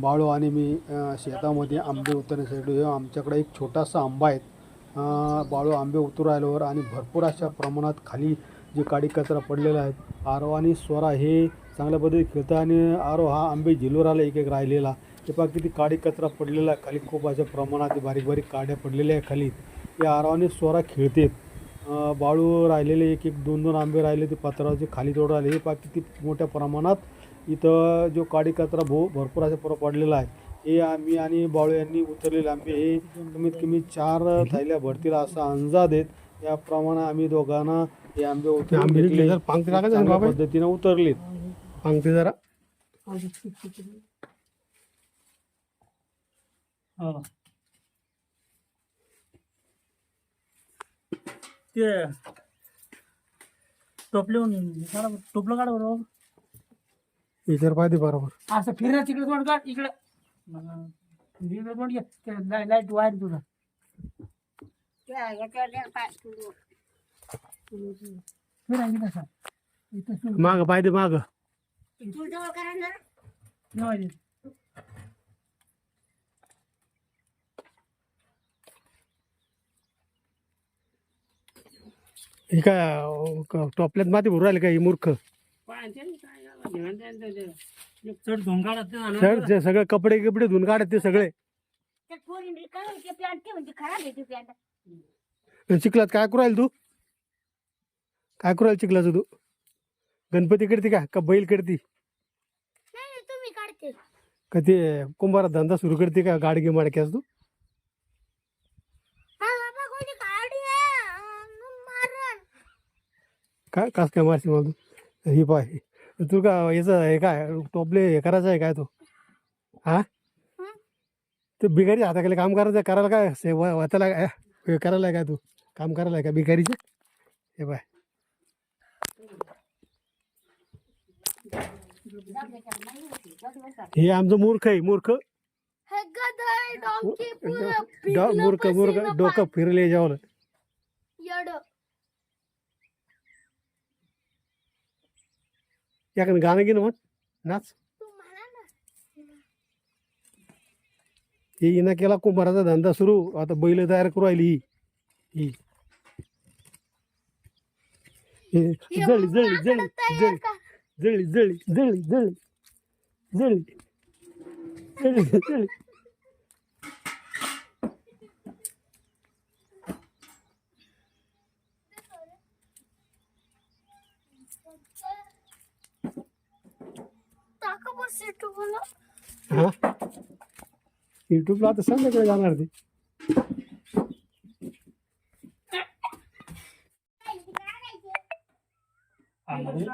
बाळू आणि मी शेतामध्ये आंबे उतरण्यासाठी आमच्याकडे एक छोटासा आंबा आहे. बाळू आंबे उतरू राहिल्यावर आणि भरपूर अशा प्रमाणात खाली जे काडी कचरा पडलेला आहे आरो आणि स्वरा हे चांगल्या पद्धतीने खेळतं आणि आरो हा आंबे झिलवर आला एक एक राहिलेला. ते पहा किती काडी कचरा पडलेला आहे. खाली खूप अशा प्रमाणात बारीक बारीक काड्या पडलेल्या आहे खाली. ते आरो आणि स्वरा खेळतेत. बाळू राहिलेले एक एक दोन दोन आंबे राहिले ते पत्राचे खाली जोड राहिले हे पहा किती मोठ्या प्रमाणात इथं जो काडी कचरा भो भरपूर अशा पुरा पडलेला आहे. हे आम्ही आणि बाळू यांनी उतरलेले आंबे हे कमीत कमी चार थैल्या भरतील असा अंदाज आहेत. याप्रमाणे आम्ही दोघांना हे आंबे पांगते? पद्धतीने उतरलेत. सांगते जरा. ते बरं. टोपलं काढा बरोबर विचार पाहिजे बरोबर। असं फिरणार तिकडे तोंड काढ इकडे। इकडे तोंड घे लाइट वायर तुझा इथं सुरू माग पाहिजे माग। हे काय अं, टोपल्यात माती भरू राहिले काय ही मूर्ख। चढ धुवून काढत ते झालं. सर ते सगळे कपडे गिपडे धुवून काढत ते सगळे. आणि चिखलात काय करू राहील तू? काय करू राहील चिखलाचं तू? गणपती करते का? का बैल करते तुम्ही काढते. का ते कुंभारात धंदा सुरू करते का? गाडगे माडक्यास तू? हा बाबा कोणी काढी मारण काय कास काय मारशी मला तू? ही पाय. तू का याचं हे काय टोपले हे करायचं आहे काय तू? हा? ते बिगारी हाताखाली काम करायचं आहे, करायला काय? से वा- वाचायला काय? हे करायला आहे काय तू? काम करायला आहे का बिगारीचे हे पाय. हे आमचं मूर्ख आहे मूर्ख. हे गधय डॉंकी पुरं डो- पिकलं मूर्ख मूर्ख. पसीनं डोकं फिरले जेवलं पाय. येडं. याकडे गाणं घे ना मग. नाच. हे हिनं केला कुंभाराचा धंदा सुरू. आता बैल तयार करू राहिली ही. जळली मग जळली माझ्याकडे जळली तयार जळली का? जळली जळली जळली जळली जळली जळली जळली टाका बस सिटू बोला हा? युट्यूबला आता संध्याकडे जाणार ते. आहे